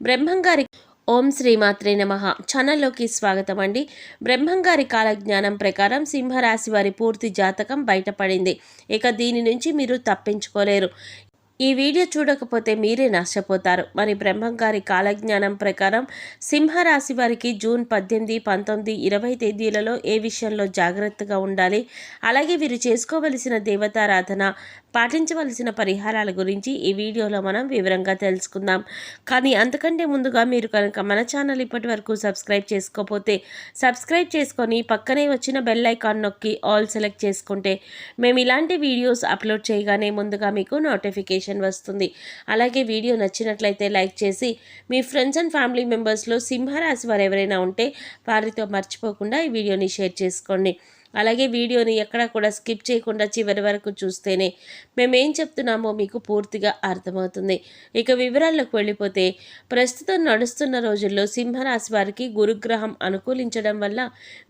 బ్రహ్మంగారి ఓం శ్రీమాత్రే నమ. ఛానల్లోకి స్వాగతం అండి. బ్రహ్మంగారి కాలజ్ఞానం ప్రకారం సింహరాశి వారి పూర్తి జాతకం బయటపడింది. ఇక దీని నుంచి మీరు తప్పించుకోలేరు. ఈ వీడియో చూడకపోతే మీరే నష్టపోతారు. మరి బ్రహ్మంగారి కాలజ్ఞానం ప్రకారం సింహరాశి వారికి జూన్ పద్దెనిమిది పంతొమ్మిది ఇరవై తేదీలలో ఏ విషయంలో జాగ్రత్తగా ఉండాలి? అలాగే వీరు చేసుకోవలసిన దేవతారాధన పాటించవలసిన పరిహారాల గురించి ఈ వీడియోలో మనం వివరంగా తెలుసుకుందాం. కానీ అంతకంటే ముందుగా మీరు కనుక మన ఛానల్ ఇప్పటి వరకు సబ్స్క్రైబ్ చేసుకోకపోతే సబ్స్క్రైబ్ చేసుకొని పక్కనే వచ్చిన బెల్ ఐకాన్ నొక్కి ఆల్ సెలెక్ట్ చేసుకుంటే మేము ఇలాంటి వీడియోస్ అప్లోడ్ చేయగానే ముందుగా మీకు నోటిఫికేషన్ వస్తుంది. అలాగే వీడియో నచ్చినట్లయితే లైక్ చేసి మీ ఫ్రెండ్స్ అండ్ ఫ్యామిలీ మెంబర్స్లో సింహరాశి వారు ఎవరైనా ఉంటే వారితో మర్చిపోకుండా ఈ వీడియోని షేర్ చేసుకోండి. అలాగే వీడియోని ఎక్కడా కూడా స్కిప్ చేయకుండా చివరి వరకు చూస్తేనే మేమేం చెప్తున్నామో మీకు పూర్తిగా అర్థమవుతుంది. ఇక వివరాల్లోకి వెళ్ళిపోతే ప్రస్తుతం నడుస్తున్న రోజుల్లో సింహరాశి వారికి గురుగ్రహం అనుకూలించడం వల్ల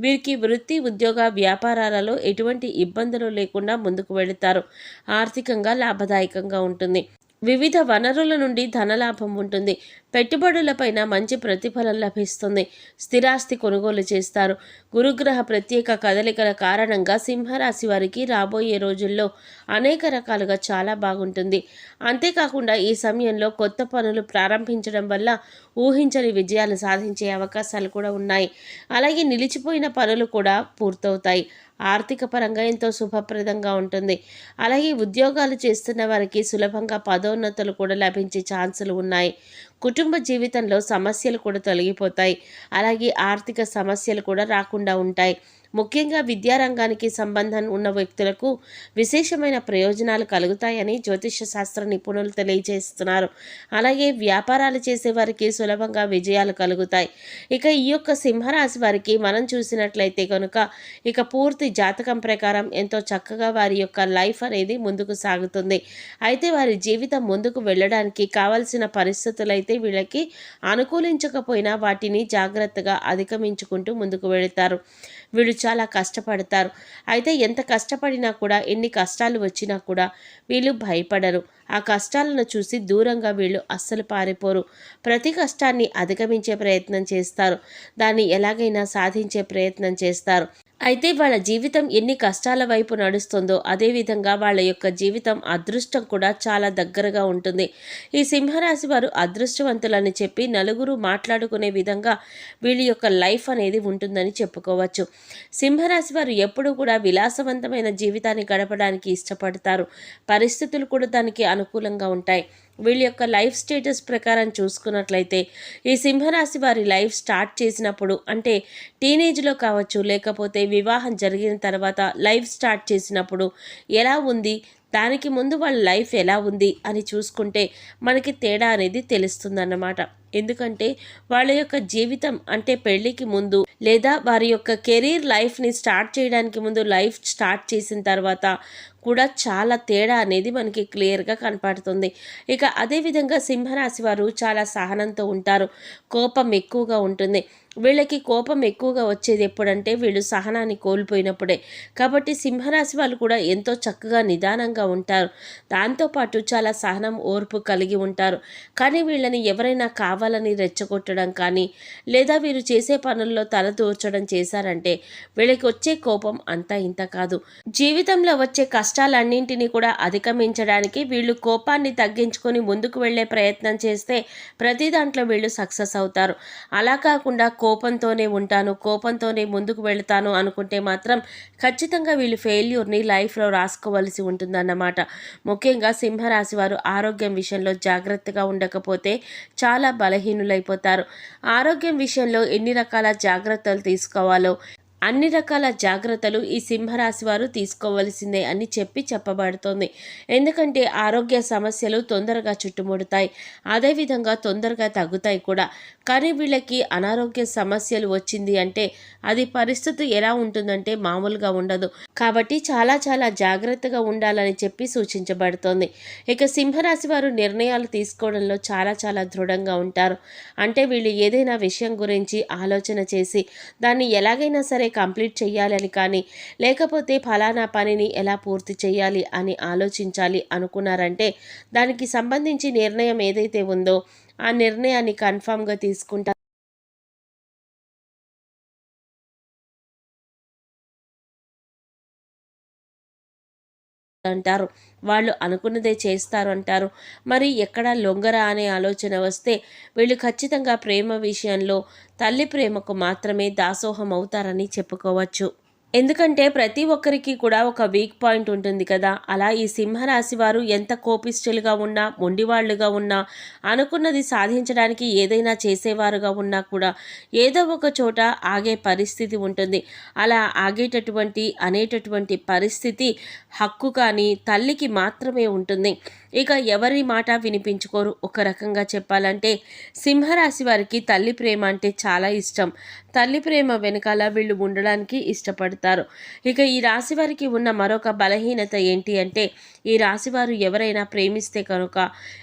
వీరికి వృత్తి ఉద్యోగ వ్యాపారాలలో ఎటువంటి ఇబ్బందులు లేకుండా ముందుకు వెళుతారు. ఆర్థికంగా లాభదాయకంగా ఉంటుంది. వివిధ వనరుల నుండి ధనలాభం ఉంటుంది. పెట్టుబడులపైన మంచి ప్రతిఫలం లభిస్తుంది. స్థిరాస్తి కొనుగోలు చేస్తారు. గురుగ్రహ ప్రత్యేక కదలికల కారణంగా సింహరాశి వారికి రాబోయే రోజుల్లో అనేక రకాలుగా చాలా బాగుంటుంది. అంతేకాకుండా ఈ సమయంలో కొత్త పనులు ప్రారంభించడం వల్ల ఊహించని విజయాలు సాధించే అవకాశాలు కూడా ఉన్నాయి. అలాగే నిలిచిపోయిన పనులు కూడా పూర్తవుతాయి. ఆర్థిక పరంగా ఎంతో శుభప్రదంగా ఉంటుంది. అలాగే ఉద్యోగాలు చేస్తున్న వారికి సులభంగా పదోన్నతులు కూడా లభించే ఛాన్సులు ఉన్నాయి. కుటుంబ జీవితంలో సమస్యలు కూడా తొలగిపోతాయి. అలాగే ఆర్థిక సమస్యలు కూడా రాకుండా ఉంటాయి. ముఖ్యంగా విద్యారంగానికి సంబంధం ఉన్న వ్యక్తులకు విశేషమైన ప్రయోజనాలు కలుగుతాయని జ్యోతిష శాస్త్ర నిపుణులు తెలియజేస్తున్నారు. అలాగే వ్యాపారాలు చేసే వారికి సులభంగా విజయాలు కలుగుతాయి. ఇక ఈ యొక్క సింహరాశి వారికి మనం చూసినట్లయితే కనుక ఇక పూర్తి జాతకం ప్రకారం ఎంతో చక్కగా వారి యొక్క లైఫ్ అనేది ముందుకు సాగుతుంది. అయితే వారి జీవితం ముందుకు వెళ్ళడానికి కావలసిన పరిస్థితులు అయితే వీళ్ళకి అనుకూలించకపోయినా వాటిని జాగ్రత్తగా అధిగమించుకుంటూ ముందుకు వెళతారు. వీళ్ళు చాలా కష్టపడతారు. అయితే ఎంత కష్టపడినా కూడా ఎన్ని కష్టాలు వచ్చినా కూడా వీళ్ళు భయపడరు. ఆ కష్టాలను చూసి దూరంగా వీళ్ళు అస్సలు పారిపోరు. ప్రతి కష్టాన్ని అధిగమించే ప్రయత్నం చేస్తారు. దాన్ని ఎలాగైనా సాధించే ప్రయత్నం చేస్తారు. అయితే వాళ్ళ జీవితం ఎన్ని కష్టాల వైపు నడుస్తుందో అదేవిధంగా వాళ్ళ యొక్క జీవితం అదృష్టం కూడా చాలా దగ్గరగా ఉంటుంది. ఈ సింహరాశి వారు అదృష్టవంతులని చెప్పి నలుగురు మాట్లాడుకునే విధంగా వీళ్ళ యొక్క లైఫ్ అనేది ఉంటుందని చెప్పుకోవచ్చు. సింహరాశి వారు ఎప్పుడూ కూడా విలాసవంతమైన జీవితాన్ని గడపడానికి ఇష్టపడతారు. పరిస్థితులు కూడా దానికి అనుకూలంగా ఉంటాయి. వీళ్ళ యొక్క లైఫ్ స్టేటస్ ప్రకారం చూసుకున్నట్లయితే ఈ సింహరాశి వారి లైఫ్ స్టార్ట్ చేసినప్పుడు అంటే టీనేజ్లో కావచ్చు లేకపోతే వివాహం జరిగిన తర్వాత లైఫ్ స్టార్ట్ చేసినప్పుడు ఎలా ఉంది? దానికి ముందు వాళ్ళ లైఫ్ ఎలా ఉంది అని చూసుకుంటే మనకి తేడా అనేది తెలుస్తుందన్నమాట. ఎందుకంటే వాళ్ళ యొక్క జీవితం అంటే పెళ్ళికి ముందు లేదా వారి యొక్క కెరీర్ లైఫ్ని స్టార్ట్ చేయడానికి ముందు లైఫ్ స్టార్ట్ చేసిన తర్వాత కూడా చాలా తేడా అనేది మనకి క్లియర్గా కనపడుతుంది. ఇక అదేవిధంగా సింహరాశి వారు చాలా సహనంతో ఉంటారు. కోపం ఎక్కువగా ఉంటుంది. వీళ్ళకి కోపం ఎక్కువగా వచ్చేది ఎప్పుడంటే వీళ్ళు సహనాన్ని కోల్పోయినప్పుడే. కాబట్టి సింహరాశి వాళ్ళు కూడా ఎంతో చక్కగా నిదానంగా ఉంటారు. దాంతోపాటు చాలా సహనం ఓర్పు కలిగి ఉంటారు. కానీ వీళ్ళని ఎవరైనా కావాలని రెచ్చగొట్టడం కానీ లేదా వీరు చేసే పనుల్లో తల దూర్చడం చేశారంటే వీళ్ళకి వచ్చే కోపం అంతా ఇంత కాదు. జీవితంలో వచ్చే కష్టాలన్నింటినీ కూడా అధిగమించడానికి వీళ్ళు కోపాన్ని తగ్గించుకొని ముందుకు వెళ్ళే ప్రయత్నం చేస్తే ప్రతి దాంట్లో వీళ్ళు సక్సెస్ అవుతారు. అలా కాకుండా కోపంతోనే ఉంటాను కోపంతోనే ముందుకు వెళతాను అనుకుంటే మాత్రం ఖచ్చితంగా వీళ్ళు ఫెయిల్యూర్ని లైఫ్లో రాసుకోవాల్సి ఉంటుందన్న అన్నమాట. ముఖ్యంగా సింహరాశి వారు ఆరోగ్యం విషయంలో జాగ్రత్తగా ఉండకపోతే చాలా బలహీనులైపోతారు. ఆరోగ్యం విషయంలో ఎన్ని రకాల జాగ్రత్తలు తీసుకోవాలో అన్ని రకాల జాగ్రత్తలు ఈ సింహరాశి వారు తీసుకోవలసిందే అని చెప్పి చెప్పబడుతోంది. ఎందుకంటే ఆరోగ్య సమస్యలు తొందరగా చుట్టుముడతాయి. అదేవిధంగా తొందరగా తగ్గుతాయి కూడా. కానీ వీళ్ళకి అనారోగ్య సమస్యలు వచ్చింది అంటే అది పరిస్థితి ఎలా ఉంటుందంటే మామూలుగా ఉండదు. కాబట్టి చాలా చాలా జాగ్రత్తగా ఉండాలని చెప్పి సూచించబడుతోంది. ఇక సింహరాశి వారు నిర్ణయాలు తీసుకోవడంలో చాలా చాలా దృఢంగా ఉంటారు. అంటే వీళ్ళు ఏదైనా విషయం గురించి ఆలోచన చేసి దాన్ని ఎలాగైనా సరే కంప్లీట్ చేయాలని కానీ లేకపోతే ఫలానా పనిని ఎలా పూర్తి చేయాలి అని ఆలోచించాలి అనుకున్నారంటే దానికి సంబంధించి నిర్ణయం ఏదైతే ఉందో ఆ నిర్ణయాన్ని కన్ఫామ్గా తీసుకుంటారు అంటారు. వాళ్ళు అనుకున్నదే చేస్తారు అంటారు. మరి ఎక్కడ లొంగరా అనే ఆలోచన వస్తే వీళ్ళు ఖచ్చితంగా ప్రేమ విషయంలో తల్లి ప్రేమకు మాత్రమే దాసోహం అవుతారని చెప్పుకోవచ్చు. ఎందుకంటే ప్రతి ఒక్కరికి కూడా ఒక వీక్ పాయింట్ ఉంటుంది కదా. అలా ఈ సింహరాశి వారు ఎంత కోపిష్ఠులుగా ఉన్నా మొండివాళ్ళుగా ఉన్నా అనుకున్నది సాధించడానికి ఏదైనా చేసేవారుగా ఉన్నా కూడా ఏదో ఒక చోట ఆగే పరిస్థితి ఉంటుంది. అలా ఆగేటటువంటి అనేటటువంటి పరిస్థితి హక్కు కానీ తల్లికి మాత్రమే ఉంటుంది. ఇక ఎవరి మాట వినిపించుకోరు? ఒక రకంగా చెప్పాలంటే సింహరాశి వారికి తల్లి ప్రేమ అంటే చాలా ఇష్టం. తల్లి ప్రేమ వెనకాల వీళ్ళు ఉండడానికి ఇష్టపడతారు. ఇక ఈ రాశి వారికి ఉన్న మరొక బలహీనత ఏంటి అంటే ఈ రాశివారు ఎవరైనా ప్రేమిస్తే కనుక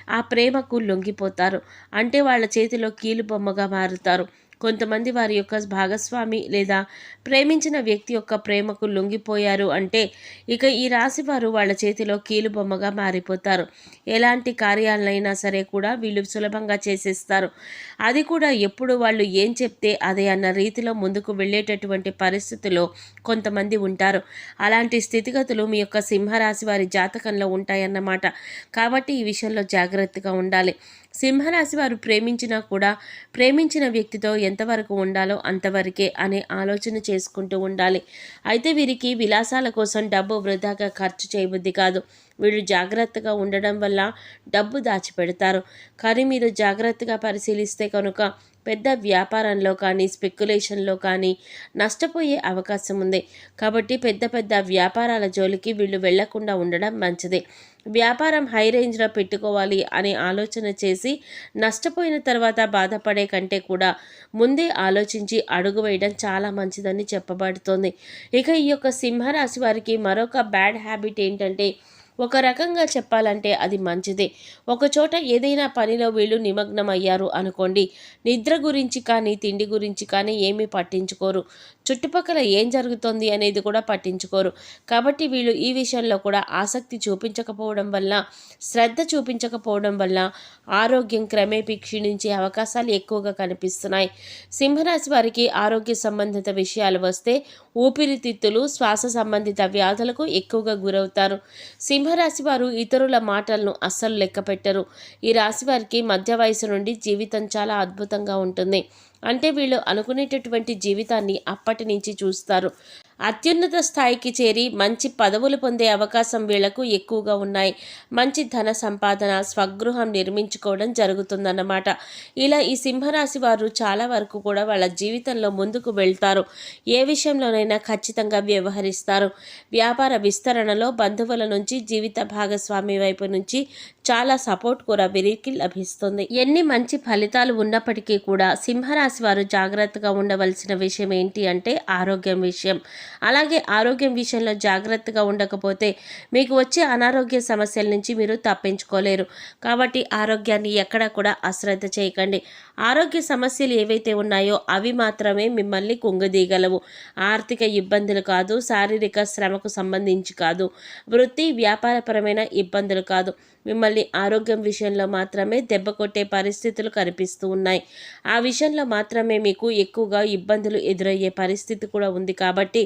ఆ ప్రేమకు లొంగిపోతారు. అంటే వాళ్ళ చేతిలో కీలు బొమ్మగా మారుతారు. కొంతమంది వారి యొక్క భాగస్వామి లేదా ప్రేమించిన వ్యక్తి యొక్క ప్రేమకు లొంగిపోయారు అంటే ఇక ఈ రాశి వారు వాళ్ళ చేతిలో కీలుబొమ్మగా మారిపోతారు. ఎలాంటి కార్యాలైనా సరే కూడా వీళ్ళు సులభంగా చేసేస్తారు. అది కూడా ఎప్పుడు వాళ్ళు ఏం చెప్తే అదే అన్న రీతిలో ముందుకు వెళ్ళేటటువంటి పరిస్థితుల్లో కొంతమంది ఉంటారు. అలాంటి స్థితిగతులు మీ యొక్క సింహరాశి వారి జాతకంలో ఉంటాయన్నమాట. కాబట్టి ఈ విషయంలో జాగ్రత్తగా ఉండాలి. సింహరాశి వారు ప్రేమించినా కూడా ప్రేమించిన వ్యక్తితో ఎంతవరకు ఉండాలో అంతవరకే అనే ఆలోచన చేసుకుంటూ ఉండాలి. అయితే వీరికి విలాసాల కోసం డబ్బు వృధాగా ఖర్చు చేయబుద్ధి కాదు. వీళ్ళు జాగ్రత్తగా ఉండడం వల్ల డబ్బు దాచిపెడతారు. కానీ మీరు జాగ్రత్తగా పరిశీలిస్తే కనుక పెద్ద వ్యాపారంలో కానీ స్పెక్యులేషన్లో కానీ నష్టపోయే అవకాశం ఉంది. కాబట్టి పెద్ద పెద్ద వ్యాపారాల జోలికి వీళ్ళు వెళ్ళకుండా ఉండడం మంచిది. వ్యాపారం హై రేంజ్లో పెట్టుకోవాలి అనే ఆలోచన చేసి నష్టపోయిన తర్వాత బాధపడే కంటే కూడా ముందే ఆలోచించి అడుగు వేయడం చాలా మంచిదని చెప్పబడుతోంది. ఇక ఈ యొక్క సింహరాశి వారికి మరొక బ్యాడ్ హ్యాబిట్ ఏంటంటే ఒక రకంగా చెప్పాలంటే అది మంచిదే. ఒకచోట ఏదైనా పనిలో వీళ్ళు నిమగ్నం అయ్యారు అనుకోండి నిద్ర గురించి కానీ తిండి గురించి కానీ ఏమీ పట్టించుకోరు. చుట్టుపక్కల ఏం జరుగుతోంది అనేది కూడా పట్టించుకోరు. కాబట్టి వీళ్ళు ఈ విషయంలో కూడా ఆసక్తి చూపించకపోవడం వల్ల శ్రద్ధ చూపించకపోవడం వల్ల ఆరోగ్యం క్రమేపీ క్షీణించే అవకాశాలు ఎక్కువగా కనిపిస్తున్నాయి. సింహరాశి వారికి ఆరోగ్య సంబంధిత విషయాలు వస్తే ఊపిరితిత్తులు శ్వాస సంబంధిత వ్యాధులకు ఎక్కువగా గురవుతారు. సింహరాశి వారు ఇతరుల మాటలను అస్సలు లెక్క పెట్టరు ఈ రాశి వారికి మధ్య వయసు నుండి జీవితం చాలా అద్భుతంగా ఉంటుంది. అంటే వీళ్ళు అనుకునేటటువంటి జీవితాన్ని అప్పటి నుంచి చూస్తారు. అత్యున్నత స్థాయికి చేరి మంచి పదవులు పొందే అవకాశం వీళ్ళకు ఎక్కువగా ఉన్నాయి. మంచి ధన సంపాదన స్వగృహం నిర్మించుకోవడం జరుగుతుందన్నమాట. ఇలా ఈ సింహరాశి వారు చాలా వరకు కూడా వాళ్ళ జీవితంలో ముందుకు వెళ్తారు. ఏ విషయంలోనైనా ఖచ్చితంగా వ్యవహరిస్తారు. వ్యాపార విస్తరణలో బంధువుల నుంచి జీవిత భాగస్వామి వైపు నుంచి చాలా సపోర్ట్ కూడా వీరికి లభిస్తుంది. ఎన్ని మంచి ఫలితాలు ఉన్నప్పటికీ కూడా సింహరాశి వారు జాగ్రత్తగా ఉండవలసిన విషయం ఏంటి అంటే ఆరోగ్యం విషయం. అలాగే ఆరోగ్యం విషయంలో జాగ్రత్తగా ఉండకపోతే మీకు వచ్చే అనారోగ్య సమస్యల నుంచి మీరు తప్పించుకోలేరు. కాబట్టి ఆరోగ్యాన్ని ఎక్కడ కూడా అశ్రద్ధ చేయకండి. ఆరోగ్య సమస్యలు ఏవైతే ఉన్నాయో అవి మాత్రమే మిమ్మల్ని కుంగదీయగలవు. ఆర్థిక ఇబ్బందులు కాదు శారీరక శ్రమకు సంబంధించి కాదు వృత్తి వ్యాపారపరమైన ఇబ్బందులు కాదు. మిమ్మల్ని ఆరోగ్యం విషయంలో మాత్రమే దెబ్బ కొట్టే పరిస్థితులు కనిపిస్తూ ఉన్నాయి. ఆ విషయంలో మాత్రమే మీకు ఎక్కువగా ఇబ్బందులు ఎదురయ్యే పరిస్థితి కూడా ఉంది కాబట్టి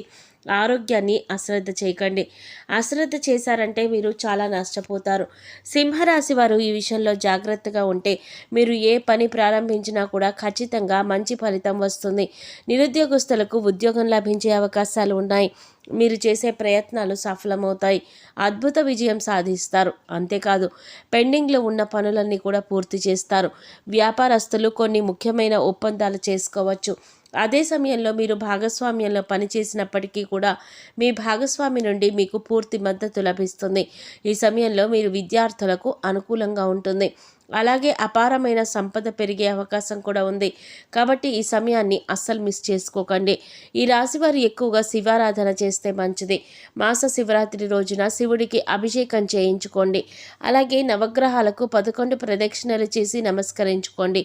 ఆరోగ్యాన్ని అశ్రద్ధ చేయకండి. అశ్రద్ధ చేశారంటే మీరు చాలా నష్టపోతారు. సింహరాశి వారు ఈ విషయంలో జాగ్రత్తగా ఉంటే మీరు ఏ పని ప్రారంభించినా కూడా ఖచ్చితంగా మంచి ఫలితం వస్తుంది. నిరుద్యోగస్తులకు ఉద్యోగం లభించే అవకాశాలు ఉన్నాయి. మీరు చేసే ప్రయత్నాలు సఫలమవుతాయి. అద్భుత విజయం సాధిస్తారు. అంతేకాదు పెండింగ్లో ఉన్న పనులన్నీ కూడా పూర్తి చేస్తారు. వ్యాపారస్తులు కొన్ని ముఖ్యమైన ఒప్పందాలు చేసుకోవచ్చు. అదే సమయంలో మీరు భాగస్వామ్యంలో పనిచేసినప్పటికీ కూడా మీ భాగస్వామి నుండి మీకు పూర్తి మద్దతు లభిస్తుంది. ఈ సమయంలో మీరు విద్యార్థులకు అనుకూలంగా ఉంటుంది. అలాగే అపారమైన సంపద పెరిగే అవకాశం కూడా ఉంది. కాబట్టి ఈ సమయాన్ని అస్సలు మిస్ చేసుకోకండి. ఈ రాశి వారు ఎక్కువగా శివారాధన చేస్తే మంచిది. మాస శివరాత్రి రోజున శివుడికి అభిషేకం చేయించుకోండి. అలాగే నవగ్రహాలకు పదకొండు ప్రదక్షిణలు చేసి నమస్కరించుకోండి.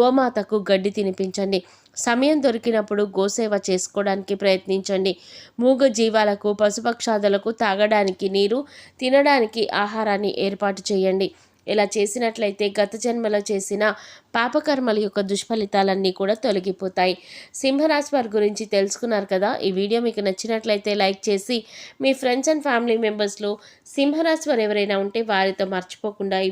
గోమాతకు గడ్డి తినిపించండి. సమయం దొరికినప్పుడు గోసేవ చేసుకోవడానికి ప్రయత్నించండి. మూగ జీవాలకు పశుపక్షాదులకు తాగడానికి నీరు తినడానికి ఆహారాన్ని ఏర్పాటు చేయండి. ఇలా చేసినట్లయితే గత జన్మలో చేసిన పాపకర్మల యొక్క దుష్ఫలితాలన్నీ కూడా తొలగిపోతాయి. సింహరాశి వారి గురించి తెలుసుకున్నారు కదా? ఈ వీడియో మీకు నచ్చినట్లయితే లైక్ చేసి మీ ఫ్రెండ్స్ అండ్ ఫ్యామిలీ మెంబర్స్లో సింహరాశి వారు ఎవరైనా ఉంటే వారితో మర్చిపోకుండా ఈ